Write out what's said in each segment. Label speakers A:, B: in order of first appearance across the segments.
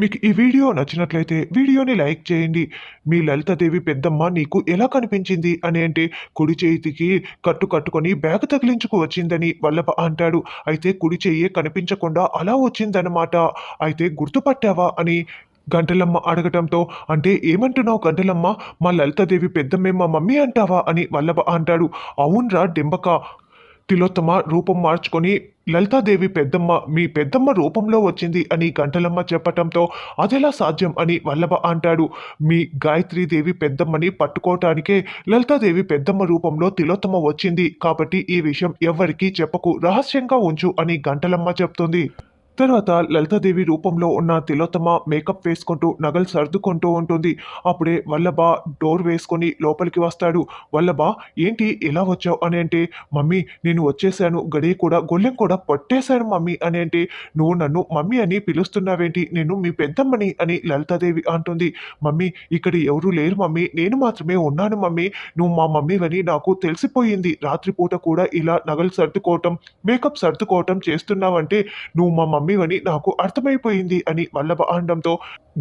A: మీకు ఈ వీడియో నచ్చినట్లయితే వీడియోని లైక్ చేయండి. మీ లలితాదేవి పెద్దమ్మ నీకు ఎలా కనిపించింది అని అంటే కుడి చేతికి కట్టు కట్టుకొని బ్యాగ్ తగిలించుకు వచ్చిందని వల్లభ అంటాడు. అయితే కుడి చెయ్యి కనిపించకుండా అలా వచ్చిందనమాట అయితే గుర్తుపట్టావా అని గంటలమ్మ అడగటంతో అంటే ఏమంటున్నావు గంటలమ్మ? మా లలితాదేవి పెద్దమ్మే మా మమ్మీ అంటావా అని వల్లభ అంటాడు. అవునరా డింబక తిలోత్తమ రూపం మార్చుకొని లలితాదేవి పెద్దమ్మ మీ పెద్దమ్మ రూపంలో వచ్చింది అని గంటలమ్మ చెప్పటంతో అదెలా సాధ్యం అని వల్లభ అంటాడు. మీ గాయత్రీదేవి పెద్దమ్మని పట్టుకోవటానికే లలితాదేవి పెద్దమ్మ రూపంలో తిలోత్తమ వచ్చింది కాబట్టి ఈ విషయం ఎవ్వరికీ చెప్పకు. రహస్యంగా ఉంచు అని గంటలమ్మ చెప్తుంది. తర్వాత లలితాదేవి రూపంలో ఉన్న తిలోత్తమ మేకప్ వేసుకుంటూ నగలు సర్దుకుంటూ ఉంటుంది. అప్పుడే వల్లభ డోర్ వేసుకొని లోపలికి వస్తాడు. వల్లభ ఏంటి? ఎలా వచ్చావు? అని అంటే మమ్మీ నేను వచ్చేసాను. గడియ కూడా గొల్లెం కూడా పట్టేశాను మమ్మీ అని అంటే నువ్వు నన్ను మమ్మీ అని పిలుస్తున్నావేంటి? నేను మీ పెద్దమ్మని అని లలితాదేవి అంటుంది. మమ్మీ ఇక్కడ ఎవరు లేరు మమ్మీ. నేను మాత్రమే ఉన్నాను మమ్మీ. నువ్వు మా మమ్మీవని నాకు తెలిసిపోయింది. రాత్రిపూట కూడా ఇలా నగలు సర్దుకోవటం మేకప్ సర్దుకోవటం చేస్తున్నావంటే నువ్వు మా మమ్మీ మమ్మీవని నాకు అర్థమైపోయింది అని వల్లభ అనడంతో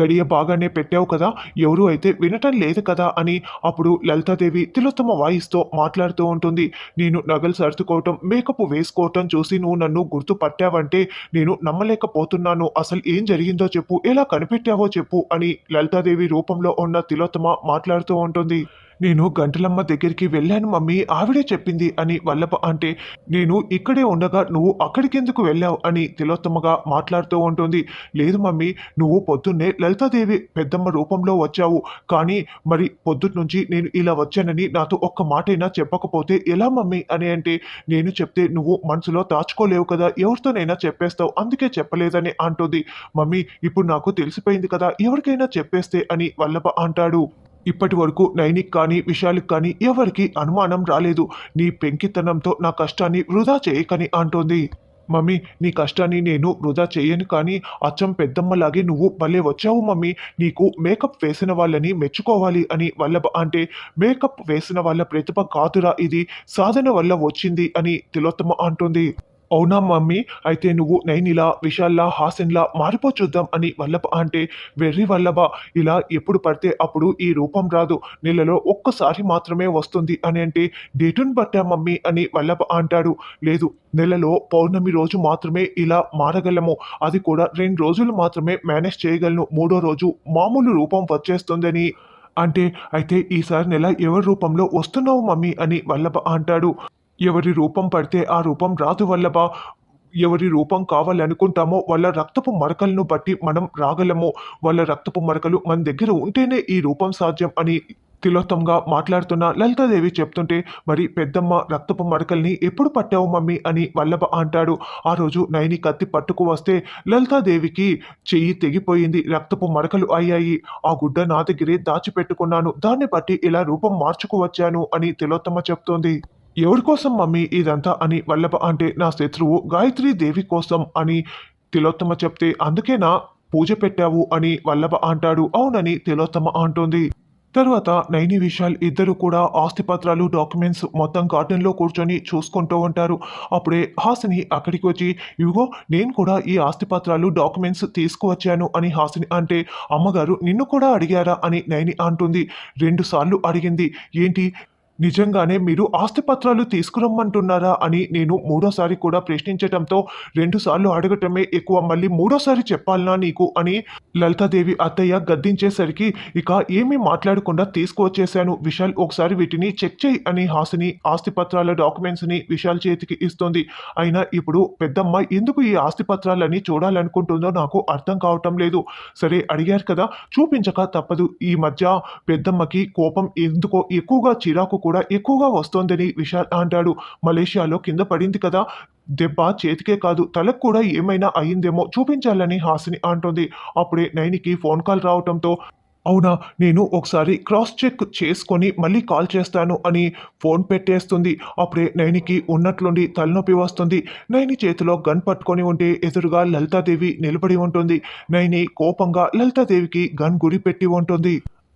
A: గడియ బాగానే పెట్టావు కదా ఎవరు అయితే వినటం లేదు కదా అని అప్పుడు లలితాదేవి తిలోత్తమ వాయిస్తో మాట్లాడుతూ ఉంటుంది. నేను నగలు సర్దుకోవటం మేకప్ వేసుకోవటం చూసి నువ్వు నన్ను గుర్తు పట్టావంటే నేను నమ్మలేకపోతున్నాను. అసలు ఏం జరిగిందో చెప్పు ఎలా కనిపెట్టావో చెప్పు అని లలితాదేవి రూపంలో ఉన్న తిలోత్తమ మాట్లాడుతూ ఉంటుంది. నేను గంటలమ్మ దగ్గరికి వెళ్ళాను మమ్మీ. ఆవిడే చెప్పింది అని వల్లభ అంటే నేను ఇక్కడే ఉండగా నువ్వు అక్కడికెందుకు వెళ్ళావు అని తిలోత్తమగా మాట్లాడుతూ ఉంటుంది. లేదు మమ్మీ నువ్వు పొద్దున్నే లలితాదేవి పెద్దమ్మ రూపంలో వచ్చావు. కానీ మరి పొద్దున్నుంచి నేను ఇలా వచ్చానని నాతో ఒక్క మాటైనా చెప్పకపోతే ఎలా మమ్మీ అని అంటే నేను చెప్తే నువ్వు మనసులో దాచుకోలేవు కదా ఎవరితోనైనా చెప్పేస్తావు అందుకే చెప్పలేదని అంటుంది. మమ్మీ ఇప్పుడు నాకు తెలిసిపోయింది కదా ఎవరికైనా చెప్పేస్తే అని వల్లభ అంటాడు. ఇప్పటి వరకు నైనిక్ కానీ విశాలిక్ కానీ ఎవరికి అనుమానం రాలేదు. నీ పెంకితనంతో నా కష్టాన్ని వృధా చేయకని అంటోంది. మమ్మీ నీ కష్టాన్ని నేను వృధా చేయను కానీ అచ్చం పెద్దమ్మలాగే నువ్వు భలే వచ్చావు మమ్మీ. నీకు మేకప్ వేసిన వాళ్ళని మెచ్చుకోవాలి అని వల్లభ అంటే మేకప్ వేసిన వాళ్ళ ప్రతిభ కాదురా ఇది. సాధన వల్ల వచ్చింది అని తిలోత్తమ అంటుంది. అవునా మమ్మీ? అయితే నువ్వు నైనిలా విశాల్లా హాసన్లా మారిపో చూద్దాం అని వల్లభ అంటే వెర్రి వల్లభ ఇలా ఎప్పుడు పడితే అప్పుడు ఈ రూపం రాదు. నెలలో ఒక్కసారి మాత్రమే వస్తుంది అని అంటే డేటును బట్టా మమ్మీ అని వల్లభ అంటాడు. లేదు నెలలో పౌర్ణమి రోజు మాత్రమే ఇలా మారగలము. అది కూడా రెండు రోజులు మాత్రమే మేనేజ్ చేయగలను. మూడో రోజు మామూలు రూపం వచ్చేస్తుందని అంటే అయితే ఈసారి నెల ఎవరి రూపంలో వస్తున్నావు మమ్మీ అని వల్లభ అంటాడు. ఎవరి రూపం పడితే ఆ రూపం రాదు వల్లభ. ఎవరి రూపం కావాలనుకుంటామో వాళ్ళ రక్తపు మరకలను బట్టి మనం రాగలము. వాళ్ళ రక్తపు మరకలు మన దగ్గర ఉంటేనే ఈ రూపం సాధ్యం అని తిలోత్తంగా మాట్లాడుతున్న లలితాదేవి చెప్తుంటే మరి పెద్దమ్మ రక్తపు మరకల్ని ఎప్పుడు పట్టావు మమ్మీ? అని వల్లభ అంటాడు. ఆ రోజు నయని కత్తి పట్టుకు వస్తే లలితాదేవికి చెయ్యి తెగిపోయింది రక్తపు మరకలు అయ్యాయి. ఆ గుడ్డ నా దగ్గరే దాచిపెట్టుకున్నాను. దాన్ని బట్టి ఇలా రూపం మార్చుకు వచ్చాను అని తిలోత్తమ చెప్తోంది. ఎవరి కోసం మమ్మీ? ఇదంతా అని వల్లభ అంటే నా శత్రువు గాయత్రి దేవి కోసం అని తిలోత్తమ చెప్తే అందుకేనా? పూజ పెట్టావు అని వల్లభ అంటాడు. అవునని తిలోత్తమ అంటోంది. తర్వాత నైని విశాల్ ఇద్దరు కూడా ఆస్తిపత్రాలు డాక్యుమెంట్స్ మొత్తం గార్డెన్లో కూర్చొని చూసుకుంటూ ఉంటారు. అప్పుడే హాసిని అక్కడికి వచ్చి ఇవిగో నేను కూడా ఈ ఆస్తిపత్రాలు డాక్యుమెంట్స్ తీసుకువచ్చాను అని హాసిని అంటే అమ్మగారు నిన్ను కూడా అడిగారా అని నైని అంటుంది. రెండుసార్లు అడిగింది. ఏంటి? నిజంగానే మీరు ఆస్తిపత్రాలు తీసుకురమ్మంటున్నారా అని నేను మూడోసారి కూడా ప్రశ్నించటంతో రెండుసార్లు అడగటమే ఎక్కువ మళ్ళీ మూడోసారి చెప్పాలనా నీకు అని లలితాదేవి అత్తయ్య గద్దించేసరికి ఇక ఏమీ మాట్లాడకుండా తీసుకువచ్చేశాను. విశాల్ ఒకసారి వీటిని చెక్ చేయి అని హాసిని ఆస్తిపత్రాల డాక్యుమెంట్స్ని విశాల్ చేతికి ఇస్తుంది. అయినా ఇప్పుడు పెద్దమ్మ ఎందుకు ఈ ఆస్తిపత్రాలని చూడాలనుకుంటుందో నాకు అర్థం కావటం లేదు. సరే అడిగారు కదా చూపించక తప్పదు. ఈ మధ్య పెద్దమ్మకి కోపం ఎందుకో ఎక్కువగా చిరాకు కూడా ఎక్కువగా వస్తోందని విశాల్ అంటాడు. మలేషియాలో కింద పడింది కదా దెబ్బ చేతికే కాదు తలకు కూడా ఏమైనా అయిందేమో చూపించాలని హాసిని అంటుంది. అప్పుడే నైనికి ఫోన్ కాల్ రావటంతో అవునా నేను ఒకసారి క్రాస్ చెక్ చేసుకొని మళ్ళీ కాల్ చేస్తాను అని ఫోన్ పెట్టేస్తుంది. అప్పుడే నైనికి ఉన్నట్లుండి తలనొప్పి వస్తుంది. నైని చేతిలో గన్ పట్టుకొని ఉంటే ఎదురుగా లలితాదేవి నిలబడి ఉంటుంది. నైని కోపంగా లలితాదేవికి గన్ గురి పెట్టి ఉంటుంది.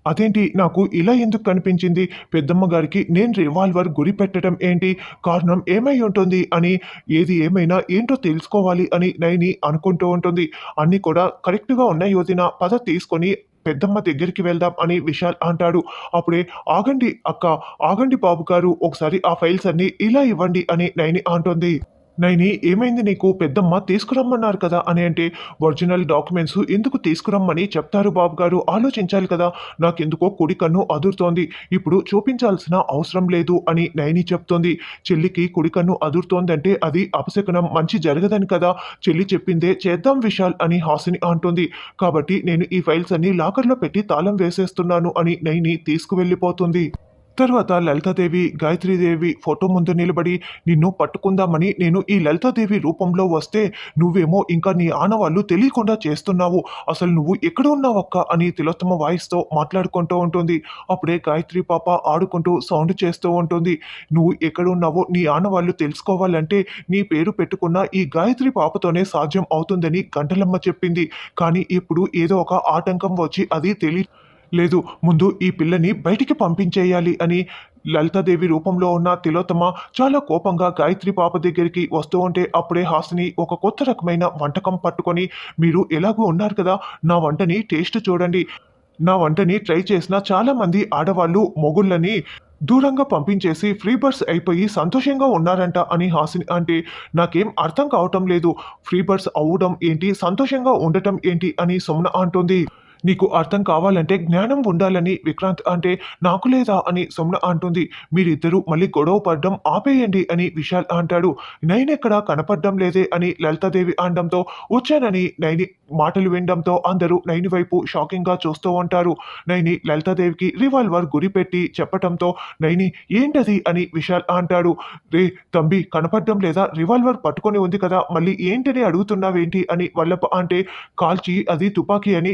A: అదేంటి? నాకు ఇలా ఎందుకు కనిపించింది? పెద్దమ్మ గారికి నేను రివాల్వర్ గురి పెట్టడం ఏంటి? కారణం ఏమై ఉంటుంది అని ఏది ఏమైనా ఏంటో తెలుసుకోవాలి అని నైని అనుకుంటూ ఉంటుంది. అన్నీ కూడా కరెక్ట్గా ఉన్నాయి వదిన. పద తీసుకొని పెద్దమ్మ దగ్గరికి వెళ్దాం అని విశాల్ అంటాడు. అప్పుడే ఆగండి అక్క ఆగండి బాబు గారు ఒకసారి ఆ ఫైల్స్ అన్ని ఇలా ఇవ్వండి అని నైని అంటుంది. నైని ఏమైంది నీకు? పెద్దమ్మ తీసుకురమ్మన్నారు కదా అని అంటే ఒరిజినల్ డాక్యుమెంట్స్ ఎందుకు తీసుకురమ్మని చెప్తారు బాబు గారు. ఆలోచించాలి కదా. నాకెందుకో కుడి కన్ను అదురుతోంది. ఇప్పుడు చూపించాల్సిన అవసరం లేదు అని నైని చెప్తోంది. చెల్లికి కుడి కన్ను అదురుతోందంటే అది అపశకనం. మంచి జరగదని కదా. చెల్లి చెప్పిందే చేద్దాం విశాల్ అని హాసిని అంటుంది. కాబట్టి నేను ఈ ఫైల్స్ అన్ని లాకర్లో పెట్టి తాళం వేసేస్తున్నాను అని నైని తీసుకువెళ్ళిపోతుంది. తర్వాత లలితాదేవి గాయత్రీదేవి ఫోటో ముందు నిలబడి నిన్ను పట్టుకుందామని నేను ఈ లలితాదేవి రూపంలో వస్తే నువ్వేమో ఇంకా నీ ఆనవాళ్ళు తెలియకుండా చేస్తున్నావు. అసలు నువ్వు ఎక్కడ ఉన్నావక్క? అని తిలోత్తమ వాయిస్తో మాట్లాడుకుంటూ ఉంటుంది. అప్పుడే గాయత్రి పాప ఆడుకుంటూ సౌండ్ చేస్తూ ఉంటుంది. నువ్వు ఎక్కడ ఉన్నావో నీ ఆనవాళ్ళు తెలుసుకోవాలంటే నీ పేరు పెట్టుకున్న ఈ గాయత్రి పాపతోనే సాధ్యం అవుతుందని గంటలమ్మ చెప్పింది. కానీ ఇప్పుడు ఏదో ఒక ఆటంకం వచ్చి అది తెలియ లేదు ముందు ఈ పిల్లని బయటికి పంపించేయాలి అని లలితాదేవి రూపంలో ఉన్న తిలోత్తమ చాలా కోపంగా గాయత్రి పాప దగ్గరికి వస్తూ ఉంటే అప్పుడే హాసిని ఒక కొత్త రకమైన వంటకం పట్టుకొని మీరు ఎలాగో ఉన్నారు కదా నా వంటని టేస్ట్ చూడండి. నా వంటని ట్రై చేసిన చాలామంది ఆడవాళ్ళు మొగుళ్ళని దూరంగా పంపించేసి ఫ్రీ బర్డ్స్ అయిపోయి సంతోషంగా ఉన్నారంట అని హాసిని అంటే నాకేం అర్థం కావటం లేదు. ఫ్రీ బర్డ్స్ అవ్వడం ఏంటి? సంతోషంగా ఉండటం ఏంటి? అని సుమన అంటుంది. నీకు అర్థం కావాలంటే జ్ఞానం ఉండాలని విక్రాంత్ అంటే నాకు లేదా అని సుమ్న అంటుంది. మీరిద్దరూ మళ్ళీ గొడవ పడడం ఆపేయండి అని విశాల్ అంటాడు. నైనెక్కడా కనపడడం లేదే అని లలితాదేవి అనడంతో వచ్చానని నైని మాటలు వినడంతో అందరూ నైని వైపు షాకింగ్గా చూస్తూ ఉంటారు. నైని లలితాదేవికి రివాల్వర్ గురిపెట్టి చెప్పటంతో నైని ఏంటది అని విశాల్ అంటాడు. రే తంబి కనపడడం లేదా రివాల్వర్ పట్టుకొని ఉంది కదా మళ్ళీ ఏంటని అడుగుతున్నావేంటి అని వల్లప్ప అంటే కాల్చి అది తుపాకీ అని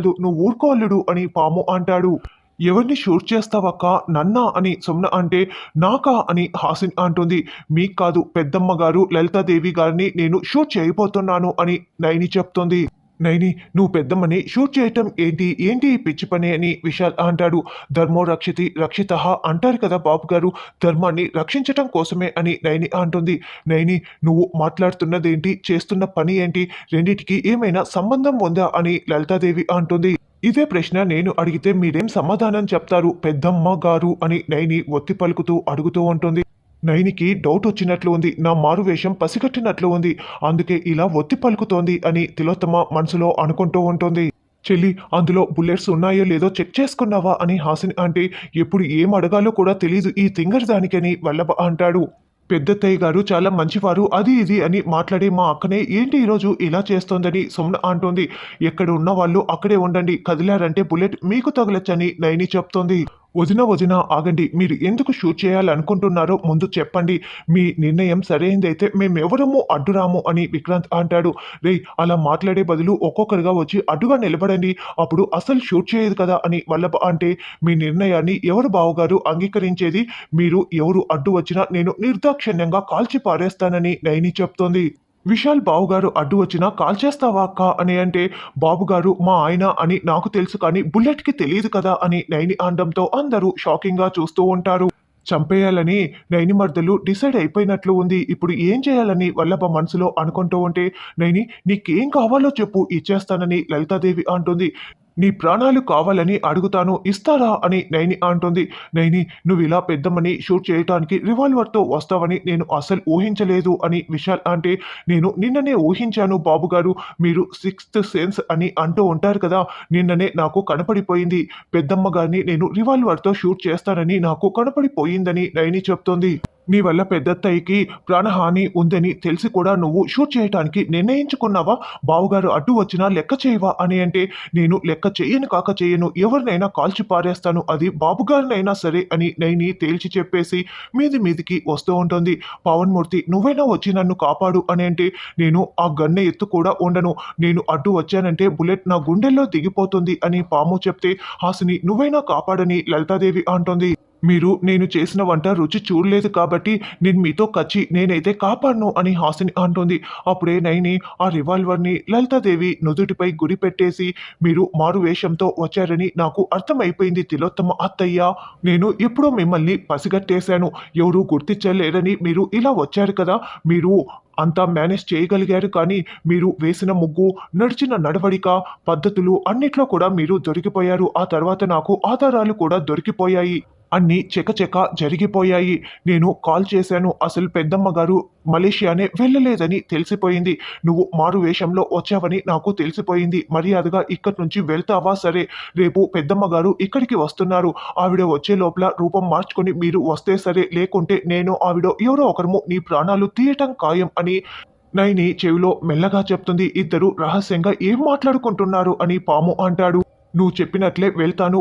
A: చెప్పేయగలదు నువ్వు ఊరుకోల్లుడు అని పాము అంటాడు. ఎవరిని షూట్ చేస్తావక్క? నన్నా అని సుమ్న అంటే నాకా అని హాసిన్ అంటుంది. మీకు కాదు పెద్దమ్మ గారు లలితాదేవి గారిని నేను షూట్ చేయబోతున్నాను అని నైని చెప్తుంది. నైని నువ్వు పెద్దమ్మని షూట్ చేయటం ఏంటి? ఏంటి ఈ పిచ్చి పని అని విశాల్ అంటాడు. ధర్మో రక్షితి రక్షిత అంటారు కదా బాబు గారు ధర్మాన్ని రక్షించటం కోసమే అని నైని అంటుంది. నైని నువ్వు మాట్లాడుతున్నదేంటి? చేస్తున్న పని ఏంటి? రెండిటికి ఏమైనా సంబంధం ఉందా అని లలితాదేవి అంటుంది. ఇదే ప్రశ్న నేను అడిగితే మీరేం సమాధానం చెప్తారు? పెద్దమ్మ గారు అని నైని ఒత్తి పలుకుతూ అడుగుతూ ఉంటుంది. నయనికి డౌట్ వచ్చినట్లు ఉంది. నా మారు వేషం పసిగట్టినట్లు ఉంది. అందుకే ఇలా ఒత్తి పలుకుతోంది అని తిలోత్తమ మనసులో అనుకుంటూ ఉంటుంది. చెల్లి అందులో బుల్లెట్స్ ఉన్నాయో లేదో చెక్ చేసుకున్నావా అని హాసిని అంటే ఎప్పుడు ఏం అడగాలో కూడా తెలియదు ఈ తింగర్ దానికని వల్లభ అంటాడు. పెద్దత్తయ్య గారు చాలా మంచివారు అది ఇది అని మాట్లాడే మా అక్కనే ఏంటి ఈరోజు ఇలా చేస్తోందని సుమ్న అంటోంది. ఎక్కడ ఉన్న వాళ్ళు అక్కడే ఉండండి కదిలారంటే బుల్లెట్ మీకు తగలచ్చని నయని చెప్తోంది. వదిన వదిన ఆగండి. మీరు ఎందుకు షూట్ చేయాలనుకుంటున్నారో ముందు చెప్పండి. మీ నిర్ణయం సరైనదైతే మేమెవరము అడ్డురాము అని విక్రాంత్ అంటాడు. రే అలా మాట్లాడే బదులు ఒక్కొక్కరుగా వచ్చి అడ్డుగా నిలబడండి. అప్పుడు అసలు షూట్ చేయదు కదా అని వల్లభ అంటే మీ నిర్ణయాన్ని ఎవరు బావగారు అంగీకరించేది? మీరు ఎవరు అడ్డు వచ్చినా నేను నిర్దాక్షిణ్యంగా కాల్చి పారేస్తానని నయని చెప్తోంది. విశాల్ బావుగారు అడ్డు వచ్చినా కాల్ చేస్తావా అక్క అని అంటే బాబుగారు మా ఆయన అని నాకు తెలుసు కానీ బుల్లెట్కి తెలియదు కదా అని నైని అనడంతో అందరూ షాకింగ్గా చూస్తూ ఉంటారు. చంపేయాలని నైని మర్దలు డిసైడ్ అయిపోయినట్లు ఉంది. ఇప్పుడు ఏం చేయాలని వల్లభ మనసులో అనుకుంటూ ఉంటే నైని నీకేం కావాలో చెప్పు ఇచ్చేస్తానని లలితాదేవి అంటుంది. నీ ప్రాణాలు కావాలని అడుగుతాను ఇస్తారా అని నైని అంటుంది. నైని నువ్వు ఇలా పెద్దమ్మని షూట్ చేయటానికి రివాల్వర్తో వస్తావని నేను అసలు ఊహించలేదు అని విశాల్ అంటే నేను నిన్ననే ఊహించాను బాబుగారు మీరు సిక్స్త్ సెన్స్ అని అంటూ ఉంటారు కదా నిన్ననే నాకు కనపడిపోయింది. పెద్దమ్మ గారిని నేను రివాల్వర్తో షూట్ చేస్తానని నాకు కనపడిపోయిందని నైని చెప్తోంది. నీ వల్ల పెద్దత్తయ్యకి ప్రాణహాని ఉందని తెలిసి కూడా నువ్వు షూట్ చేయటానికి నిర్ణయించుకున్నావా? బావుగారు అడ్డు వచ్చినా లెక్క చేయవా అని అంటే నేను లెక్క చేయను కాక చేయను. ఎవరినైనా కాల్చి పారేస్తాను. అది బాబుగారినైనా సరే అని నైని తేల్చి చెప్పేసి మీది మీదికి వస్తూ ఉంటుంది. పవన్మూర్తి నువ్వైనా వచ్చి నన్ను కాపాడు అని అంటే నేను ఆ గన్నె ఎత్తు కూడా ఉండను. నేను అడ్డు వచ్చానంటే బుల్లెట్ నా గుండెల్లో దిగిపోతుంది అని పాము చెప్తే హాసిని నువ్వైనా కాపాడని లలితాదేవి అంటుంది. మీరు నేను చేసిన వంట రుచి చూడలేదు కాబట్టి నేను మీతో కచ్చి నేనైతే కాపాడను అని హాసిని అంటుంది. అప్పుడే నైని ఆ రివాల్వర్ని లలితాదేవి నుదుటిపై గురి పెట్టేసి మీరు మారు వేషంతో వచ్చారని నాకు అర్థమైపోయింది. తిలోత్తమ అత్తయ్య నేను ఎప్పుడో మిమ్మల్ని పసిగట్టేశాను. ఎవరు గుర్తించలేరని మీరు ఇలా వచ్చారు కదా మీరు అంతా మేనేజ్ చేయగలిగారు కానీ మీరు వేసిన ముగ్గు నడిచిన నడవడిక పద్ధతులు అన్నిట్లో కూడా మీరు దొరికిపోయారు. ఆ తర్వాత నాకు ఆధారాలు కూడా దొరికిపోయాయి. అన్నీ చెకచెక జరిగిపోయాయి. నేను కాల్ చేశాను. అసలు పెద్దమ్మ గారు మలేషియానే వెళ్ళలేదని తెలిసిపోయింది. నువ్వు మారు వేషంలో వచ్చావని నాకు తెలిసిపోయింది. మర్యాదగా ఇక్కడి నుంచి వెళ్తావా? సరే రేపు పెద్దమ్మ గారు ఇక్కడికి వస్తున్నారు. ఆవిడ వచ్చే లోపల రూపం మార్చుకొని మీరు వస్తే సరే. లేకుంటే నేను ఆవిడ ఎవరో ఒకరము నీ ప్రాణాలు తీయటం ఖాయం అని నైని చెవిలో మెల్లగా చెప్తుంది. ఇద్దరు రహస్యంగా ఏం మాట్లాడుకుంటున్నారు అని పాము అంటాడు. నువ్వు చెప్పినట్లే వెళ్తాను.